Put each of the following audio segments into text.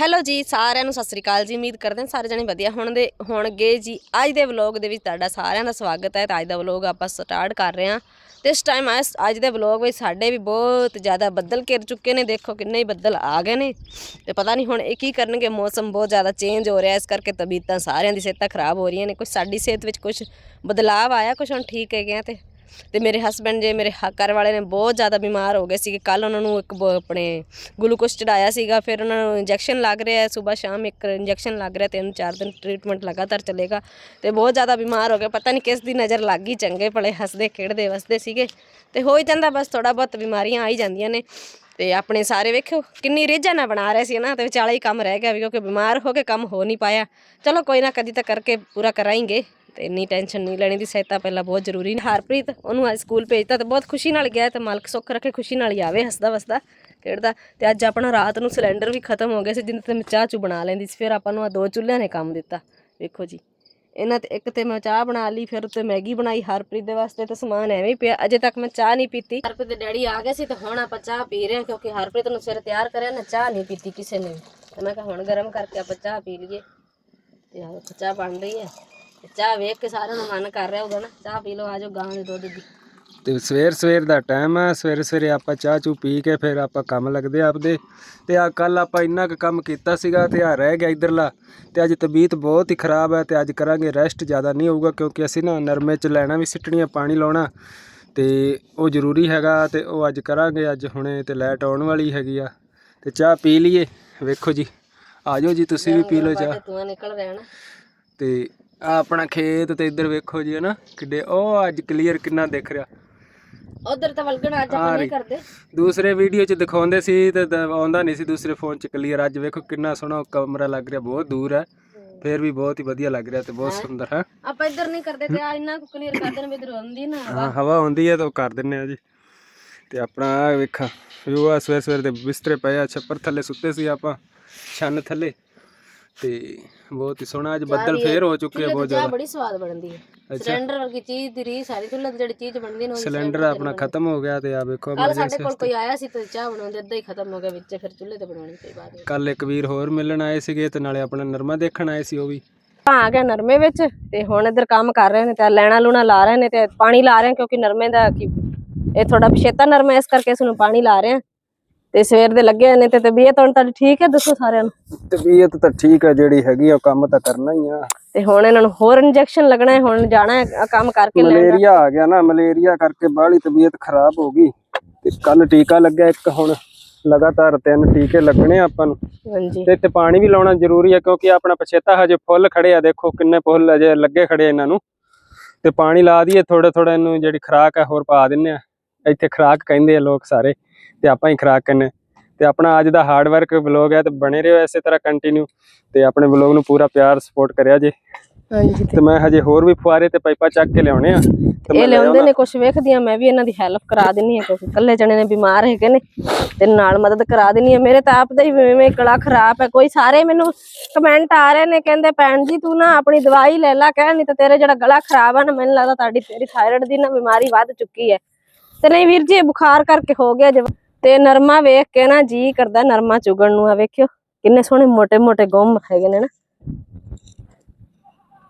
Hello ਜੀ, ਸਾਰਿਆਂ ਨੂੰ ਸਤਿ ਸ੍ਰੀ ਅਕਾਲ ਜੀ। ਉਮੀਦ ਕਰਦੇ ਹਾਂ ਸਾਰੇ ਜਣੇ ਵਧੀਆ ਹੋਣਗੇ ਹੋਣਗੇ ਜੀ। ਅੱਜ ਦੇ ਵਲੌਗ ਦੇ ਵਿੱਚ ਤੁਹਾਡਾ ਸਾਰਿਆਂ ਦਾ ਸਵਾਗਤ ਹੈ ਤਾਂ ਅੱਜ ਦਾ ਵਲੌਗ ਆਪਾਂ ਸਟਾਰਟ ਕਰ ਰਹੇ ਹਾਂ। ਤੇ ਇਸ ਟਾਈਮ ਅੱਜ ਦੇ ਵਲੌਗ ਵਿੱਚ ਸਾਡੇ ਵੀ ਬਹੁਤ ਜ਼ਿਆਦਾ ਬੱਦਲ ਘਿਰ ਚੁੱਕੇ ਨੇ। ਦੇਖੋ ਕਿੰਨੇ ਹੀ ਬੱਦਲ ਆ ਗਏ ਨੇ। ਤੇ ਪਤਾ ਨਹੀਂ ਹੁਣ ਇਹ ਕੀ ਕਰਨਗੇ, ਮੌਸਮ ਬਹੁਤ ਜ਼ਿਆਦਾ ਚੇਂਜ ਹੋ ਰਿਹਾ। ਇਸ ਕਰਕੇ ਤਬੀਅਤਾਂ ਸਾਰਿਆਂ ਦੀ ਸਿਹਤਾਂ ਖਰਾਬ ਹੋ ਰਹੀਆਂ ਨੇ। ਕੁਝ ਸਾਡੀ ਸਿਹਤ ਵਿੱਚ ਕੁਝ ਬਦਲਾਅ ਆਇਆ ਕੁਝ ਹੁਣ ਠੀਕ ਹੈਗੇ ਆ ਤੇ ਤੇ ਮੇਰੇ ਹਸਬੰਡ ਜੇ ਮੇਰੇ ਹ- ਘਰ ਵਾਲੇ ਨੇ ਬਹੁਤ ਜ਼ਿਆਦਾ ਬਿਮਾਰ ਹੋ ਗਏ ਸੀਗੇ ਕੱਲ ਉਹਨਾਂ ਨੂੰ ਇੱਕ ਬ- ਆਪਣੇ ਗਲੂਕੋਸ ਚੜਾਇਆ ਸੀਗਾ, ਫਿਰ ਉਹਨਾਂ ਨੂੰ ਇੰਜੈਕਸ਼ਨ ਲੱਗ ਰਿਹਾ ਹੈ, ਸਵੇਰ ਸ਼ਾਮ ਇੱਕ ਇੰਜੈਕਸ਼ਨ ਲੱਗ ਰਿਹਾ ਤਿੰਨ ਚਾਰ ਦਿਨ ਟ੍ਰੀਟਮੈਂਟ ਲਗਾਤਾਰ ਚੱਲੇਗਾ ਤੇ ਬਹੁਤ ਜ਼ਿਆਦਾ ਬਿਮਾਰ ਹੋ ਗਏ ਪਤਾ ਨਹੀਂ ਕਿਸ ਦੀ ਨਜ਼ਰ ਲੱਗ ਗਈ, ਚੰਗੇ ਭਲੇ ਹੱਸਦੇ, ਖੇਡਦੇ, ਵਸਦੇ ਸੀਗੇ ਤੇ ਹੋ ਹੀ ਜਾਂਦਾ ਬਸ ਥੋੜਾ ਬਹੁਤ ਬਿਮਾਰੀਆਂ ਆ ਹੀ ਜਾਂਦੀਆਂ ਨੇ ਤੇ ਆਪਣੇ ਸਾਰੇ ਵੇਖਿਓ, ਕਿੰਨੀ ਰੀਝਾਂ ਨਾਲ ਬਣਾ ਰਹੇ ਸੀ ਨਾ, ਤੇ ਵਿਚਾਲੇ ਹੀ ਕੰਮ ਰਹਿ ਗਿਆ ਵੀ ਕਿਉਂਕਿ ਬਿਮਾਰ ਹੋ ਕੇ ਕੰਮ ਹੋ ਨਹੀਂ ਪਾਇਆ। ਚਲੋ ਕੋਈ ਨਾ, ਕਦੀ ਤਾਂ ਕਰਕੇ ਪੂਰਾ ਕਰਾਂਗੇ। ਤੇ ਇੰਨੀ ਟੈਨਸ਼ਨ ਨਹੀਂ ਲੈਣੀ ਦੀ ਸਹਾਇਤਾ ਪਹਿਲਾਂ ਬਹੁਤ ਜ਼ਰੂਰੀ ਨੇ। ਹਰਪ੍ਰੀਤ ਉਹਨੂੰ ਅੱਜ ਸਕੂਲ ਭੇਜਤਾ ਤੇ ਬਹੁਤ ਖੁਸ਼ੀ ਨਾਲ ਗਿਆ ਤੇ ਮਾਲਕ ਸੁੱਖ ਰੱਖੇ, ਖੁਸ਼ੀ ਨਾਲ ਹੀ ਆਵੇ, ਹੱਸਦਾ ਵਸਦਾ, ਖੇਡਦਾ। ਤੇ ਅੱਜ ਆਪਣਾ ਰਾਤ ਨੂੰ ਸਿਲੰਡਰ ਵੀ ਖਤਮ ਹੋ ਗਿਆ ਸੀ, ਜਿੰਨੇ ਤੇ ਮੈਂ ਚਾਹ ਚੂ ਬਣਾ ਲੈਂਦੀ ਸੀ, ਫਿਰ ਆਪਾਂ ਨੂੰ ਆ ਦੋ ਚੁੱਲ੍ਹਿਆਂ ਨੇ ਕੰਮ ਦਿੱਤਾ। ਵੇਖੋ ਜੀ, ਇਹਨਾਂ ਤੇ ਇੱਕ ਤੇ ਮੈਂ ਚਾਹ ਬਣਾ ਲਈ, ਫਿਰ ਉੱਤੇ ਮੈਗੀ ਬਣਾਈ ਹਰਪ੍ਰੀਤ ਦੇ ਵਾਸਤੇ ਤਾਂ ਸਮਾਨ ਐਵੇਂ ਹੀ ਪਿਆ। ਅਜੇ ਤੱਕ ਮੈਂ ਚਾਹ ਨਹੀਂ ਪੀਤੀ। ਹਰਪ੍ਰੀਤ ਦੇ ਡੈਡੀ ਆ ਗਏ ਸੀ ਤੇ ਹੁਣ ਆਪਾਂ ਚਾਹ ਪੀ ਰਹੇ ਹਾਂ, ਕਿਉਂਕਿ ਹਰਪ੍ਰੀਤ ਨੂੰ ਸਵੇਰੇ ਤਿਆਰ ਕਰਿਆ, ਨਾ ਚਾਹ ਨਹੀਂ ਪੀਤੀ ਕਿਸੇ ਨੇ ਵੀ। ਤੇ ਮੈਂ ਕਿਹਾ ਹੁਣ ਗਰਮ ਕਰਕੇ ਆਪਾਂ ਚਾਹ ਪੀ ਲਈਏ। ਤੇ ਆਹ ਵੇਖੋ ਚਾਹ ਬਣ ਰਹੀ ਹੈ। ਚਾਹ ਵੇਖ ਕੇ ਸਾਰਿਆਂ ਨੂੰ ਮਨ ਕਰ ਰਿਹਾ ਹੋਊਗਾ ਨਾ ਚਾਹ ਪੀ ਲਓ ਆਜੋ ਗਾਂ ਦੇ ਦੁੱਧ ਦੀ। ਤੇ ਸਵੇਰ ਸਵੇਰ ਦਾ ਟਾਈਮ ਹੈ ਸਵੇਰੇ ਸਵੇਰੇ ਆਪਾਂ ਚਾਹ ਚੂ ਪੀ ਕੇ ਫਿਰ ਆਪਾਂ ਕੰਮ ਲੱਗਦੇ ਆ ਆਪਦੇ। ਤੇ ਆ ਕੱਲ ਆਪਾਂ ਇੰਨਾ ਕੁ ਕੰਮ ਕੀਤਾ ਸੀਗਾ ਤੇ ਆ ਰਹਿ ਗਿਆ ਇਧਰਲਾ। ਤੇ ਅੱਜ ਤਬੀਅਤ ਬਹੁਤ ਹੀ ਖਰਾਬ ਹੈ ਤੇ ਅੱਜ ਕਰਾਂਗੇ ਰੈਸਟ ਜ਼ਿਆਦਾ ਨਹੀਂ ਹੋਊਗਾ ਕਿਉਂਕਿ ਅਸੀਂ ਨਾ ਨਰਮੇ ਚ ਲੈਣਾ ਵੀ ਸਿੱਟਣੀਆਂ ਪਾਣੀ ਲਾਉਣਾ। ਤੇ ਉਹ ਜ਼ਰੂਰੀ ਹੈਗਾ ਤੇ ਉਹ ਅੱਜ ਕਰਾਂਗੇ ਅੱਜ ਹੁਣੇ ਤੇ ਲਾਈਟ ਆਉਣ ਵਾਲੀ ਹੈਗੀ ਆ। ਤੇ ਚਾਹ ਪੀ ਲਈਏ ਵੇਖੋ ਜੀ। ਆਜੋ ਜੀ ਤੁਸੀਂ ਵੀ ਪੀ ਲਓ ਚਾਹ। ਤੇ ਤੂੰ ਨਿਕਲ ਰਿਹਾ ਨਾ। ਤੇ ਆ ਆਪਣਾ ਖੇਤ ਤੇ ਇੱਧਰ ਵੇਖੋ ਜੀ ਹਨਾ ਕਿੱਡੇ ਉਹ ਅੱਜ ਕਲੀਅਰ ਕਿੰਨਾ ਦਿਖ ਰਿਹਾ। ਉਧਰ ਤਾਂ ਵਲਗਣ ਅੱਜ ਆਪਾਂ ਨਹੀਂ ਕਰਦੇ। ਦੂਸਰੇ ਵੀਡੀਓ ਚ ਦਿਖਾਉਂਦੇ ਸੀ ਤੇ ਦ- ਆਉਂਦਾ ਨਹੀਂ ਸੀ ਦੂਸਰੇ ਫੋਨ ਚ ਕਲੀਅਰ ਅੱਜ ਵੇਖੋ ਕਿੰਨਾ ਸੋਹਣਾ ਕਮਰਾ ਲੱਗ ਰਿਹਾ ਬਹੁਤ ਦੂਰ ਹੈ। ਫੇਰ ਵੀ ਬਹੁਤ ਹੀ ਵਧੀਆ ਲੱਗ ਰਿਹਾ ਤੇ ਬਹੁਤ ਸੁੰਦਰ ਹੈ? ਆਪਾਂ ਇੱਧਰ ਨਹੀਂ ਕਰਦੇ ਤੇ ਆ ਇੰਨਾ ਕੁ ਕਲੀਅਰ ਕਰ ਦੇਣ ਵੀ ਇਧਰ ਹੁੰਦੀ ਨਾ ਹਾਂ ਹਵਾ ਆਉਂਦੀ ਹੈ ਤਾਂ ਉਹ ਕਰ ਦਿੰਨੇ ਆ ਜੀ। ਤੇ ਆਪਣਾ ਆਹ ਵੇਖਾ ਵਿਊ ਆ ਸਵੇਰ ਸਵੇਰ ਦੇ ਬਿਸਤਰੇ ਪਏ ਆ ਛੱਪਰ ਥੱਲੇ ਸੁੱਤੇ ਸੀ ਆਪਾਂ ਛੰਨ ਥੱਲੇ। ਤੇ ਬਹੁਤ ਹੀ ਸੋਹਣਾ ਅੱਜ ਬੱਦਲ ਫੇਰ ਹੋ ਚੁੱਕੇ ਆ ਬਹੁਤ ਜ਼ਿਆਦਾ। ਬੜੀ ਸਵਾਦ ਬਣਦੀ ਹੈ। ਸਿਲੰਡਰ ਵਰਗੀ ਚੀਜ਼ ਦੀ ਰੀ ਸਾਰੀ ਚੁੱਲ੍ਹੇ ਤੇ ਜਿਹੜੀ ਚੀਜ਼ ਬਣਦੀ ਨਾ ਸਿਲੰਡਰ ਆਪਣਾ ਖਤਮ ਹੋ ਗਿਆ ਤੇ ਆ ਵੇਖੋ ਕੱਲ ਸਾਡੇ ਕੋਲ ਕੋਈ ਆਇਆ ਸੀ ਤੇ ਚਾਹ ਬਣਾਉਂਦੇ ਅੱਧਾ ਹੀ ਖਤਮ ਹੋ ਗਿਆ ਵਿੱਚ ਫਿਰ ਚੁੱਲ੍ਹੇ ਤੇ ਬਣਾਉਣੀ ਪਈ ਬਾਅਦ ਕੱਲ ਇੱਕ ਵੀਰ ਹੋਰ ਮਿਲਣ ਆਏ ਸੀਗੇ ਤੇ ਨਾਲੇ ਆਪਣਾ ਨਰਮਾ ਦੇਖਣ ਆਏ ਸੀ ਉਹ ਵੀ। ਆ ਗਿਆ ਨਰਮੇ ਵਿੱਚ ਤੇ ਹੁਣ ਇੱਧਰ ਕੰਮ ਕਰ ਰਹੇ ਨੇ ਤੇ ਲੈਣਾ ਲੂਣਾ ਲਾ ਰਹੇ ਨੇ ਤੇ ਪਾਣੀ ਲਾ ਰਹੇ ਕਿਉਂਕਿ ਨਰਮੇ ਦਾ ਕੀ ਇਹ ਥੋੜਾ ਪਿਛੇਤਾ ਨਰਮਾ ਇਸ ਕਰਕੇ ਇਸ ਨੂੰ ਪਾਣੀ ਲਾ ਰਹੇ ਆ ਤੇ ਸਵੇਰ ਦੇ ਲੱਗੇ ਨੇ ਤੇ ਤਬੀਅਤ ਹੁਣ ਤੁਹਾਡੀ ਠੀਕ ਹੈ? ਦੱਸੋ ਸਾਰਿਆਂ ਨੂੰ। ਤਬੀਅਤ ਤਾਂ ਠੀਕ ਹੈ ਜਿਹੜੀ ਹੈਗੀ ਆ ਉਹ ਕੰਮ ਤਾਂ ਕਰਨਾ ਹੀ ਆ। ਤੇ ਹੁਣ ਇਹਨਾਂ ਨੂੰ ਹੋਰ ਇੰਜੈਕਸ਼ਨ ਲੱਗਣਾ ਹੈ ਹੁਣ ਜਾਣਾ ਹੈ ਆਹ ਕੰਮ ਕਰਕੇ ਲੈਣ ਮਲੇਰੀਆ ਆ ਗਿਆ ਨਾ ਮਲੇਰੀਆ ਕਰਕੇ ਬਾਹਲੀ ਤਬੀਅਤ ਖਰਾਬ ਹੋ ਗਈ। ਤੇ ਕੱਲ ਟੀਕਾ ਲੱਗਿਆ ਇੱਕ ਹੁਣ ਲਗਾਤਾਰ ਤਿੰਨ ਟੀਕੇ ਲੱਗਣੇ ਆ ਆਪਾਂ ਨੂੰ। ਹਾਂਜੀ। ਤੇ ਇੱਥੇ ਪਾਣੀ ਵੀ ਲਾਉਣਾ ਜ਼ਰੂਰੀ ਹੈ ਕਿਉਂਕਿ ਆਪਣਾ ਪਛੇਤਾ ਹਜੇ ਫੁੱਲ ਖੜੇ ਆ ਦੇਖੋ ਕਿੰਨੇ ਫੁੱਲ ਅਜੇ ਲੱਗੇ ਖੜੇ ਇਹਨਾਂ ਨੂੰ। ਤੇ ਪਾਣੀ ਲਾ ਦਈਏ ਥੋੜਾ ਥੋੜਾ ਇਹਨੂੰ ਜਿਹੜੀ ਖਰਾਕ ਹੈ ਹੋਰ ਪਾ ਦਿੰਨੇ ਆ। ਇੱਥੇ ਖਰਾਕ ਕਹਿੰਦੇ ਆ ਲੋਕ ਸਾਰੇ। ਤੇ ਆਪਾਂ ਹੀ ਖਰਾਕ ਕਹਿੰਦੇ ਤੇ ਆਪਣਾ ਅੱਜ ਦਾ ਹਾਰਡ ਵਰਕ ਵਲੌਗ ਹੈ ਤੇ ਬਣੇ ਰਹੋ ਇਸੇ ਤਰ੍ਹਾਂ ਕੰਟੀਨਿਊ ਤੇ ਆਪਣੇ ਵਲੌਗ ਨੂੰ ਪੂਰਾ ਪਿਆਰ ਸਪੋਰਟ ਕਰਿਆ ਜੇ। ਹਾਂਜੀ ਤੇ ਮੈਂ ਹਜੇ ਹੋਰ ਵੀ ਫੁਆਰੇ ਤੇ ਪਾਈਪਾਂ ਚੱਕ ਕੇ ਲਿਆਉਣੇ ਆ। ਇਹ ਲਿਆਉਂਦੇ ਨੇ ਕੁਝ ਵੇਖਦੀ ਆ ਮੈਂ ਵੀ ਇਹਨਾਂ ਦੀ ਹੈਲਪ ਕਰਾ ਦਿੰਨੀ ਆ ਕਿਉਂਕਿ ਇਕੱਲੇ ਜਣੇ ਨੇ ਬਿਮਾਰ ਹੈਗੇ ਨੇ ਤੇ ਨਾਲ ਮਦਦ ਕਰਾ ਦਿੰਨੀ ਆ। ਮੇਰੇ ਤਾਂ ਆਪ ਦਾ ਹੀ ਜਿਵੇਂ ਗਲਾ ਖਰਾਬ ਹੈ। ਕੋਈ ਸਾਰੇ ਮੈਨੂੰ ਕਮੈਂਟ ਆ ਰਹੇ ਨੇ ਕਹਿੰਦੇ ਭੈਣ ਜੀ ਤੂੰ ਨਾ ਆਪਣੀ ਦਵਾਈ ਲੈ ਲੈ ਕਹਿ ਨਹੀਂ ਤਾਂ ਤੇਰੇ ਜਿਹੜਾ ਗਲਾ ਖਰਾਬ ਆ ਨਾ ਮੈਨੂੰ ਲੱਗਦਾ ਤੁਹਾਡੀ ਤੇਰੀ ਥਾਇਰਾਇਡ ਦੀ ਨਾ ਬਿਮਾਰੀ ਵੱਧ ਚੁੱਕੀ ਹੈ। ਤੇ ਨਹੀਂ ਵੀਰ ਜੀ ਇਹ ਬੁਖਾਰ ਕਰਕੇ ਹੋ ਗਿਆ ਜਵਾ ਤੇ ਨਰਮਾ ਵੇਖ ਕੇ ਨਾ ਜੀ ਕਰਦਾ ਨਰਮਾ ਚੁਗਣ ਨੂੰ। ਆ ਵੇਖਿਓ ਕਿੰਨੇ ਸੋਹਣੇ ਮੋٹے-ਮੋٹے ਗੁੰਮ ਹੈਗੇ ਨੇ ਨਾ।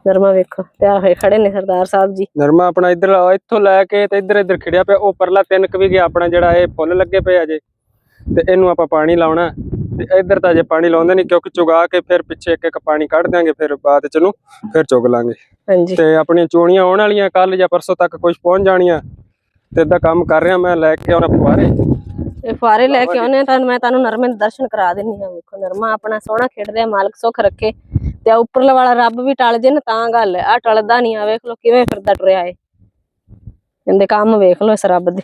ਨਰਮਾ ਵੇਖੋ ਪਿਆ ਹੋਏ ਖੜੇ ਨੇ ਸਰਦਾਰ ਸਾਹਿਬ ਜੀ। ਨਰਮਾ ਆਪਣਾ ਇੱਧਰ ਇੱਥੋਂ ਲੈ ਕੇ ਤੇ ਇੱਧਰ ਇੱਧਰ ਖਿੜਿਆ ਪਿਆ। ਉਹ ਪਰਲਾ ਤਿੰਨ ਕ ਵੀ ਗਿਆ ਆਪਣਾ ਜਿਹੜਾ ਇਹ ਫੁੱਲ ਲੱਗੇ ਪਏ ਅਜੇ ਤੇ ਇਹਨੂੰ ਆਪਾਂ ਪਾਣੀ ਲਾਉਣਾ। ਤੇ ਇੱਧਰ ਤਾਂ ਜੇ ਪਾਣੀ ਲਾਉਂਦੇ ਨਹੀਂ ਕਿਉਂਕਿ ਚੁਗਾ ਕੇ ਫਿਰ ਪਿੱਛੇ ਇੱਕ ਇੱਕ ਪਾਣੀ ਕੱਢ ਦਿਆਂਗੇ ਫਿਰ ਬਾਅਦ ਚ ਨੂੰ ਫਿਰ ਚੁਗ ਲਾਂਗੇ। ਹਾਂਜੀ। ਤੇ ਆਪਣੀਆਂ ਚੋਣੀਆਂ ਆਉਣ ਵਾਲੀਆਂ ਕੱਲ ਜਾਂ ਪਰਸੋਂ ਤੱਕ ਕੁਝ ਪਹੁੰਚ ਜਾਣੀਆਂ। ਤੇ ਇਦਾਂ ਕੰਮ ਕਰ ਰਿਹਾ ਮੈਂ ਲੈ ਕੇ ਆਉਣਾ ਫੁਆਰੇ ਇਹ ਫੁਆਰੇ ਲੈ ਕੇ ਆਉਨੇ ਤਾਂ ਮੈਂ ਤੁਹਾਨੂੰ ਨਰਮੇ ਦੇ ਦਰਸ਼ਨ ਕਰਾ ਦਿੰਨੀ ਆ ਵੇਖੋ ਨਰਮਾ ਆਪਣਾ ਸੋਹਣਾ ਖੇਡ ਰਿਹਾ ਮਾਲਕ ਸੁੱਖ ਰੱਖੇ। ਤੇ ਆਹ ਉੱਪਰਲੇ ਵਾਲਾ ਰੱਬ ਵੀ ਟਲ ਜੇ ਨਾ ਤਾਂ ਗੱਲ ਆ ਟਲਦਾ ਨਹੀਂ ਆ ਵੇਖ ਲੋ ਕਿਵੇਂ ਫਿਰਦਾ ਟੁਰਿਆ ਏ ਇਹਦੇ ਕੰਮ ਵੇਖ ਲੋ ਇਸ ਰੱਬ ਦੇ।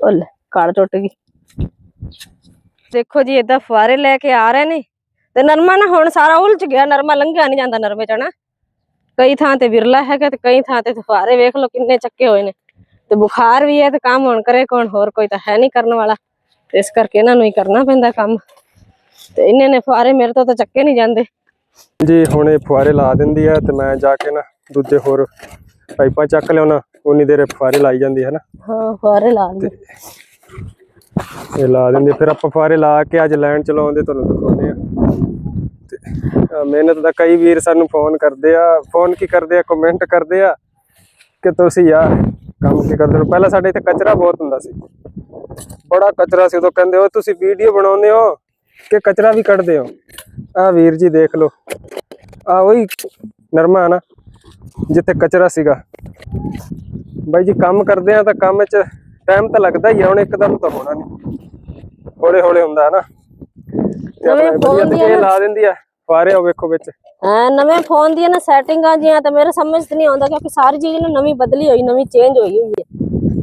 ਉਹ ਲੈ ਕਾੜ ਟੁੱਟ ਗਈ। ਦੇਖੋ ਜੀ ਏਦਾਂ ਫੁਆਰੇ ਲੈ ਕੇ ਆ ਰਹੇ ਨੇ। ਤੇ ਨਰਮਾ ਨਾ ਹੁਣ ਸਾਰਾ ਉਲਝ ਗਿਆ ਨਰਮਾ ਲੰਘਿਆ ਨਹੀਂ ਜਾਂਦਾ ਨਰਮੇ ਚ ਨਾ। ਕਈ ਥਾਂ ਤੇ ਵਿਰਲਾ ਹੈਗਾ ਤੇ ਕਈ ਥਾਂ ਤੇ ਫੁਆਰੇ ਵੇਖ ਲੋ ਕਿੰਨੇ ਚੱਕੇ ਹੋਏ ਨੇ। ਤੇ ਬੁਖਾਰ ਵੀ ਹੈ ਤੇ ਕੰਮ ਹੁਣ ਕਰੇ ਕੌਣ ਹੋਰ ਕੋਈ ਤਾਂ ਹੈ ਨਹੀਂ ਕਰਨ ਵਾਲਾ। ਇਸ ਕਰਕੇ ਇਹਨਾਂ ਨੂੰ ਹੀ ਕਰਨਾ ਪੈਂਦਾ ਕੰਮ। ਤੇ ਇੰਨੇ ਨੇ ਫੁਆਰੇ ਮੇਰੇ ਤੋਂ ਤਾਂ ਚੱਕੇ ਨਹੀਂ ਜਾਂਦੇ। ਜੀ ਹੁਣ ਇਹ ਫੁਆਰੇ ਲਾ ਦਿੰਦੀ ਆ ਤੇ ਮੈਂ ਜਾ ਕੇ ਨਾ ਦੂਜੇ ਹੋਰ ਪਾਈਪਾਂ ਚੱਕ ਲਿਆਉਣਾ ਉਨੀ ਦੇਰ ਫੁਆਰੇ ਲਾਈ ਜਾਂਦੀ ਹੈ ਨਾ। ਹਾਂ ਫੁਆਰੇ ਲਾ ਲਏ ਇਹ ਲਾ ਦਿੰਦੇ ਫਿਰ ਆਪਾਂ ਫੁਆਰੇ ਲਾ ਕੇ ਅੱਜ ਲੈਣ ਚਲਾਉਂਦੇ ਤੁਹਾਨੂੰ ਦਿਖਾਉਂਦੇ ਆ ਤੇ ਮਿਹਨਤ ਦਾ ਕਈ ਵੀਰ ਸਾਨੂੰ ਫੋਨ ਕਰਦੇ ਆ। ਫੋਨ ਕੀ ਕਰਦੇ ਆ? ਕਮੈਂਟ ਕਰਦੇ ਆ ਕਿ ਤੁਸੀਂ ਯਾਰ ਕੰਮ ਕੀ ਕਰਦੇ ਹੋ ਪਹਿਲਾਂ ਸਾਡੇ ਇੱਥੇ ਕਚਰਾ ਬਹੁਤ ਹੁੰਦਾ ਸੀ। ਬੜਾ ਕਚਰਾ ਸੀ ਉਦੋਂ। ਕਹਿੰਦੇ ਹੋ ਤੁਸੀਂ ਵੀਡੀਓ ਬਣਾਉਂਦੇ ਹੋ ਕਿ ਕਚਰਾ ਵੀ ਕੱਢਦੇ ਹੋ? ਆ ਵੀਰ ਜੀ ਦੇਖ ਲਓ। ਆ ਉਹੀ ਨਰਮਾ ਨਾ ਜਿੱਥੇ ਕਚਰਾ ਸੀਗਾ। ਬਾਈ ਜੀ ਕੰਮ ਕਰਦੇ ਆ ਤਾਂ ਕੰਮ 'ਚ ਟਾਈਮ ਤਾਂ ਲੱਗਦਾ ਹੀ ਆ ਹੁਣ ਇੱਕਦਮ ਤਾਂ ਹੋਣਾ ਨਹੀਂ ਹੌਲੇ ਹੌਲੇ ਹੁੰਦਾ ਹੈ ਨਾ। ਤੇ ਨਵੇਂ ਆਪਣੇ ਫੋਨ ਵਧੀਆ ਦੀਆਂ ਤੇ ਨਾ- ਲਾ ਦਿੰਦੀ ਆ। ਫਾਰੇ ਵੇਖੋ ਵਿੱਚ। ਨਵੇਂ ਫੋਨ ਦੀਆਂ ਨਾ ਸੈਟਿੰਗਾਂ ਜੀਆਂ ਤਾਂ ਮੇਰੇ ਸਮਝ ਨਹੀਂ ਆਉਂਦਾ ਕਿਉਂਕਿ ਸਾਰੀ ਚੀਜ਼ ਨਾ ਨਵੀਂ ਬਦਲੀ ਹੋਈ, ਨਵੀਂ ਚੇਂਜ ਹੋਈ ਹੋਈ ਹੈ।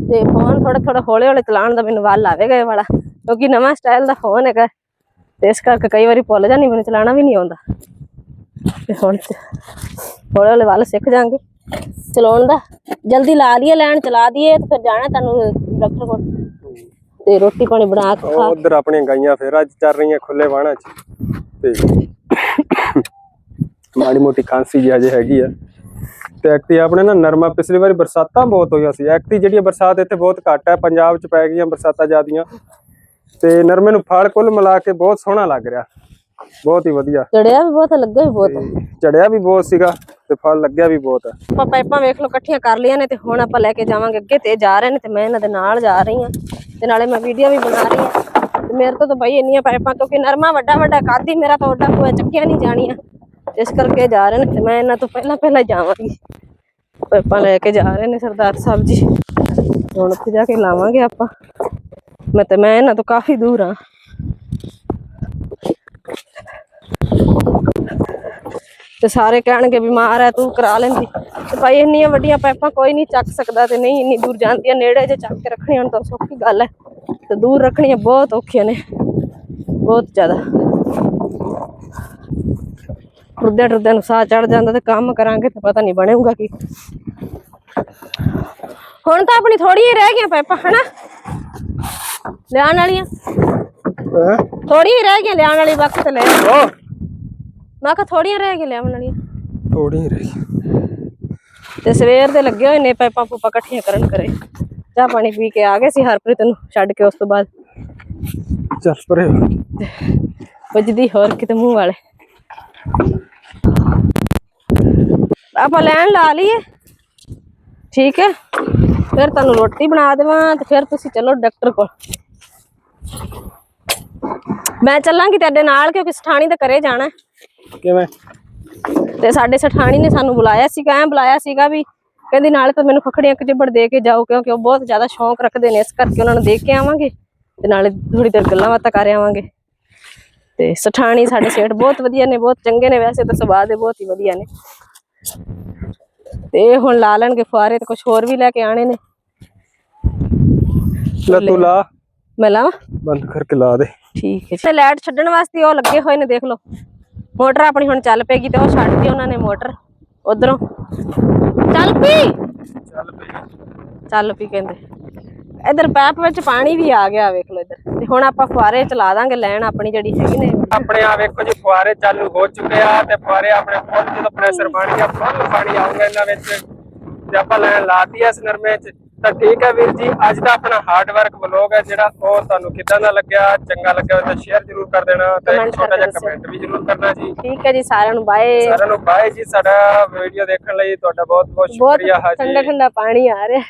ਤੇ ਫੋਨ ਥੋੜਾ ਥੋੜਾ ਹੌਲੇ ਹੌਲੇ ਚਲਾਉਣ ਦਾ ਮੈਨੂੰ ਵੱਲ ਆਵੇਗਾ ਇਹ ਵਾਲਾ, ਕਿਉਂਕਿ ਨਵਾਂ ਸਟਾਈਲ ਦਾ ਫੋਨ ਹੈਗਾ। ਤੇ ਇਸ ਕਰਕੇ ਕਈ ਵਾਰੀ ਭੁੱਲ ਜਾਂਦੀ, ਮੈਨੂੰ ਚਲਾਉਣਾ ਵੀ ਨਹੀਂ ਆਉਂਦਾ। ਤੇ ਹੁਣ ਹੌਲੇ ਹੌਲੇ ਵੱਲ ਸਿੱਖ ਜਾਾਂਗੇ ਚਲਾਉਣ ਦਾ, ਜਲਦੀ ਲਾ ਲਈਏ, ਲੈਣ ਚਲਾ ਦਈਏ, ਤੇ ਫਿਰ ਜਾਣਾ ਤੁਹਾਨੂੰ ਡਾਕਟਰ ਕੋਲ। ਤੇ ਰੋਟੀ ਪਾਣੀ ਬਣਾ ਕੇ ਖਾ ਉਧਰ ਆਪਣੀਆਂ ਗਾਈਆਂ ਫੇਰ ਅੱਜ ਚੱਲ ਰਹੀਆਂ ਖੁੱਲੇ ਵਾਹਣਾ 'ਚ। ਤੇ ਮਾੜੀ ਮੋਟੀ ਖਾਂਸੀ ਜਿਹੀ ਅਜੇ ਹੈਗੀ ਆ। ਤੇ ਐਕਟੀ ਆਪਣੇ ਨਾ ਨਰਮਾ ਪਿਛਲੀ ਵਾਰੀ ਬਰਸਾਤਾਂ ਬਹੁਤ ਹੋਈਆਂ ਸੀ। ਐਕਟੀ ਜਿਹੜੀ ਬਰਸਾਤ ਇੱਥੇ ਬਹੁਤ ਘੱਟ ਹੈ ਪੰਜਾਬ 'ਚ ਪੈ ਗਈਆਂ ਬਰਸਾਤਾਂ ਜ਼ਿਆਦੀਆਂ। ਤੇ ਨਰਮੇ ਨੂੰ ਫਲ ਕੁੱਲ ਮਿਲਾ ਕੇ ਬਹੁਤ ਸੋਹਣਾ ਲੱਗ ਰਿਹਾ। ਬਹੁਤ ਹੀ ਵਧੀਆ। ਚੜਿਆ ਵੀ ਬਹੁਤ ਲੱਗਾ ਵੀ ਬਹੁਤ ਚੜਿਆ ਵੀ ਬਹੁਤ ਸੀਗਾ ਤੇ ਫਲ ਲੱਗਿਆ ਵੀ ਬਹੁਤ ਹੈ ਆਪਾਂ ਪਾਈਪਾਂ ਵੇਖ ਲਓ ਇਕੱਠੀਆਂ ਕਰ ਲਈਆਂ ਨੇ ਤੇ ਹੁਣ ਆਪਾਂ ਲੈ ਕੇ ਜਾਵਾਂਗੇ ਅੱਗੇ ਤੇ ਜਾ ਰਹੇ ਨੇ ਤੇ ਮੈਂ ਇਹਨਾਂ ਦੇ ਨਾਲ ਜਾ ਰਹੀ ਹਾਂ। ਤੇ ਨਾਲੇ ਮੈਂ ਵੀਡੀਓ ਵੀ ਬਣਾ ਰਹੀ ਹਾਂ। ਤੇ ਮੇਰੇ ਤੋਂ ਤਾਂ ਬਈ ਇੰਨੀਆਂ ਪਾਈਪਾਂ ਕਿਉਂਕਿ ਨਰਮਾ ਵੱਡਾ ਵੱਡਾ ਕਾਦੀ ਮੇਰਾ ਤਾਂ ਵੱਡਾ ਕੋਈ ਚੱਕੀਆਂ ਨਹੀਂ ਜਾਣੀਆਂ। ਇਸ ਕਰਕੇ ਜਾ ਰਹੇ ਨੇ ਤੇ ਮੈਂ ਇਹਨਾਂ ਤੋਂ ਪਹਿਲਾਂ ਪਹਿਲਾਂ ਜਾਵਾਂਗੀ। ਪਾਈਪਾਂ ਲੈ ਕੇ ਜਾ ਰਹੇ ਨੇ ਸਰਦਾਰ ਸਾਹਿਬ ਜੀ। ਹੁਣ ਉੱਥੇ ਜਾ ਕੇ ਲਾਵਾਂਗੇ ਆਪਾਂ। ਮੈਂ ਤੇ ਮੈਂ ਇਹਨਾਂ ਤੋਂ ਕਾਫੀ ਦੂਰ ਹਾਂ। ਤੇ ਸਾਰੇ ਕਹਿਣਗੇ ਬਿਮਾਰ ਹੈ ਤੂੰ ਕਰਾ ਲੈਂਦੀ। ਤੇ ਭਾਈ ਇੰਨੀਆਂ ਵੱਡੀਆਂ ਪਾਈਪਾਂ ਕੋਈ ਨਹੀਂ ਚੱਕ ਸਕਦਾ ਤੇ ਨਹੀਂ, ਇੰਨੀ ਦੂਰ ਜਾਂਦੀਆਂ, ਨੇੜੇ ਜੇ ਚੱਕ ਕੇ ਰੱਖਣੀਆਂ ਹੁਣ ਤਾਂ ਸੌਖੀ ਗੱਲ ਹੈ ਤੇ ਦੂਰ ਰੱਖਣੀਆਂ ਬਹੁਤ ਔਖੀਆਂ ਨੇ। ਬਹੁਤ ਜ਼ਿਆਦਾ। ਟੁਰਦਿਆਂ ਟੁਰਦਿਆਂ ਨੂੰ ਸਾਹ ਚੜ ਜਾਂਦਾ ਤੇ ਕੰਮ ਕਰਾਂਗੇ ਤੇ ਪਤਾ ਨਹੀਂ ਬਣੇਗਾ ਕੀ। ਹੁਣ ਤਾਂ ਆਪਣੀ ਥੋੜੀ ਹੀ ਰਹਿ ਗਈਆਂ ਪਾਈਪਾਂ ਹਨਾ? ਲਿਆਉਣ ਵਾਲੀਆਂ? ਥੋੜੀ ਹੀ ਰਹਿ ਗਈਆਂ ਲਿਆਉਣ ਵਾਲੀ ਵਕਤ ਲੈ ਮੈਂ ਕਿਹਾ ਥੋੜੀਆਂ ਰਹਿ ਗਈਆਂ ਲਿਆਉਣ ਵਾਲੀਆਂ। ਥੋੜੀ ਹੀ ਰਹੀ ਤੇ ਸਵੇਰ ਦੇ ਲੱਗੇ ਹੋਏ ਨੇ ਪਾਈਪਾਂ ਪੂਪਾਂ ਇਕੱਠੀਆਂ ਕਰਨ ਕਰੇ ਚਾਹ ਪਾਣੀ ਪੀ ਕੇ ਆ ਗਏ ਸੀ ਹਰਪ੍ਰੀਤ ਨੂੰ ਛੱਡ ਕੇ ਉਸ ਤੋਂ ਬਾਅਦ। ਚੱਲ ਪਰੇ। ਵੱਜਦੀ ਹੋਰ ਕਿਤੇ ਮੂੰਹ ਵਾਲੇ। ਆਪਾਂ ਲੈਣ ਲਾ ਲਈਏ। ਠੀਕ ਹੈ। ਫਿਰ ਤੁਹਾਨੂੰ ਰੋਟੀ ਬਣਾ ਦੇਵਾਂ ਤੇ ਫਿਰ ਤੁਸੀਂ ਚਲੋ ਡਾਕਟਰ ਕੋਲ। ਮੈਂ ਚੱਲਾਂਗੀ ਤੁਹਾਡੇ ਨਾਲ ਕਿਉਂਕਿ ਸਠਾਣੀ ਤੇ ਘਰੇ ਜਾਣਾ। ਕਿਵੇਂ? ਤੇ ਸਾਡੇ ਸਠਾਣੀ ਨੇ ਸਾਨੂੰ ਬੁਲਾਇਆ ਸੀਗਾ ਐਂ ਬੁਲਾਇਆ ਸੀਗਾ ਵੀ ਕਹਿੰਦੀ ਨਾਲੇ ਤਾਂ ਮੈਨੂੰ ਖਖੜੀਆਂ ਕਚਿਬੜ ਦੇ ਕੇ ਜਾਓ ਕਿਉਂਕਿ ਉਹ ਬਹੁਤ ਜ਼ਿਆਦਾ ਸ਼ੌਂਕ ਰੱਖਦੇ ਨੇ ਇਸ ਕਰਕੇ ਉਹਨਾਂ ਨੂੰ ਦੇਖ ਕੇ ਆਵਾਂਗੇ ਤੇ ਨਾਲੇ ਥੋੜੀ ਦੇਰ ਗੱਲਾਂ ਬਾਤਾਂ ਕਰ ਆਵਾਂਗੇ। ਤੇ ਸਠਾਣੀ ਸਾਡੇ ਸੇਠ ਬਹੁਤ ਵਧੀਆ ਨੇ ਬਹੁਤ ਚੰਗੇ ਨੇ ਵੈਸੇ ਤਾਂ ਸੁਭਾਅ ਦੇ ਬਹੁਤ ਹੀ ਵਧੀਆ ਨੇ। ਤੇ ਹੁਣ ਲਾ ਲੈਣਗੇ ਫੁਆਰੇ ਤੇ ਕੁਝ ਹੋਰ ਵੀ ਲੈ ਕੇ ਆਣੇ ਨੇ। ਲੈ ਤੂੰ ਲਾ। ਮੈਂ ਲਾਵਾਂ? ਬੰਦ ਕਰਕੇ ਲਾ ਦੇ। ਠੀਕ ਹੈ। ਤੇ ਲਾਈਟ ਛੱਡਣ ਵਾਸਤੇ ਉਹ ਲੱਗੇ ਹੋਏ ਨੇ ਦੇਖ ਲਓ। ਮੋਟਰ ਆਪਣੀ ਹੁਣ ਚੱਲ ਪਏਗੀ ਤੇ ਉਹ ਛੱਡਤੀ ਉਹਨਾਂ ਨੇ ਮੋਟਰ ਉਧਰੋਂ। ਚੱਲ ਪਈ ਚੱਲ ਪਈ। ਚੱਲ ਪਈ ਕਹਿੰਦੇ। ਇਧਰ ਪੈਪ ਵਿੱਚ ਪਾਣੀ ਵੀ ਆ ਗਿਆ ਵੇਖ ਲਓ ਇਧਰ। ਤੇ ਹੁਣ ਆਪਾਂ ਫੁਆਰੇ ਚਲਾ ਦਾਂਗੇ ਲੈਣ ਆਪਣੀ ਜਿਹੜੀ ਹੈਗੀ ਨੇ। ਆਪਣੇ ਆ ਵੇਖੋ ਜੀ ਫੁਆਰੇ ਚਾਲੂ ਹੋ ਚੁੱਕੇ ਆ ਤੇ ਫੁਆਰੇ ਆਪਣੇ ਫੁੱਲ ਜਦੋਂ ਪ੍ਰੈਸ਼ਰ ਬਣ ਗਿਆ ਫੁੱਲ ਪਾਣੀ ਆਊਗਾ ਇਹਨਾਂ ਵਿੱਚ। ਤੇ ਆਪਾਂ ਲੈਣ ਲਾਤੀ ਐ ਇਸ ਨਰਮੇ 'ਚ। ਤਾਂ ਠੀਕ ਹੈ ਵੀਰ ਜੀ ਅੱਜ ਦਾ ਆਪਣਾ ਹਾਰਡ ਵਰਕ ਵਲੋਗ ਹੈ ਜਿਹੜਾ ਉਹ ਤੁਹਾਨੂੰ ਕਿੱਦਾਂ ਦਾ ਲੱਗਿਆ? ਚੰਗਾ ਲੱਗਿਆ ਤਾਂ ਸ਼ੇਅਰ ਜ਼ਰੂਰ ਕਰ ਦੇਣਾ ਤੇ ਛੋਟਾ ਜਿਹਾ। ਕਮੈਂਟ ਵੀ ਜ਼ਰੂਰ ਕਰਨਾ ਜੀ। ਠੀਕ ਹੈ ਜੀ ਸਾਰਿਆਂ ਨੂੰ ਬਾਏ ਸਾਰਿਆਂ ਨੂੰ ਬਾਏ ਜੀ ਸਾਡਾ ਵੀਡੀਓ ਦੇਖਣ ਲਈ ਤੁਹਾਡਾ ਬਹੁਤ ਬਹੁਤ ਬਹੁਤ ਸ਼ੁਕਰੀਆ ਹਾਜੀ। ਠੰਡਾ ਠੰਡਾ ਪਾਣੀ ਆ ਰਿਹਾ।